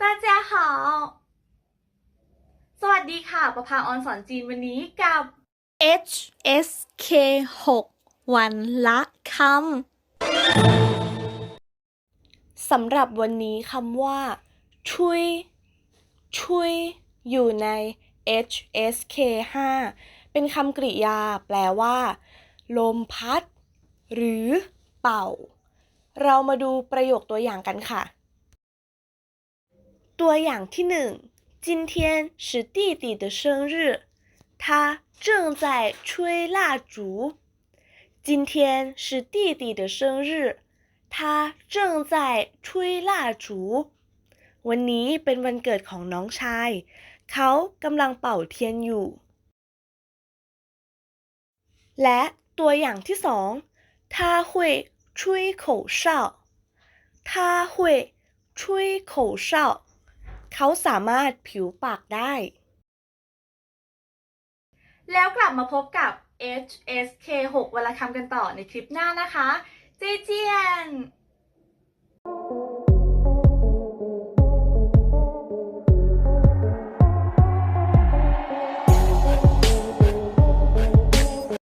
ตาเจ้าหาสวัสดีค่ะ ประภาออนสอนจีนวันนี้กับ HSK 6 วันละคำสำหรับวันนี้คำว่าชุยชุยอยู่ใน HSK 5เป็นคำกริยา แปลว่า ลมพัด หรือ เป่า เรามาดูประโยคตัวอย่างกันค่ะ ตัวอย่างที่หนึ่ง今天是弟弟的生日，他正在吹蜡烛。今天是弟弟的生日，他正在吹蜡烛。วันนี้เป็นวันเกิดของน้องชาย เขากำลังเป่าเทียนอยู่ และตัวอย่างที่สอง他会吹口哨他会吹口哨 เขาสามารถผิวปากได้ แล้วกลับมาพบกับ HSK 6วันละคำกันต่อในคลิปหน้านะคะ เจเจียน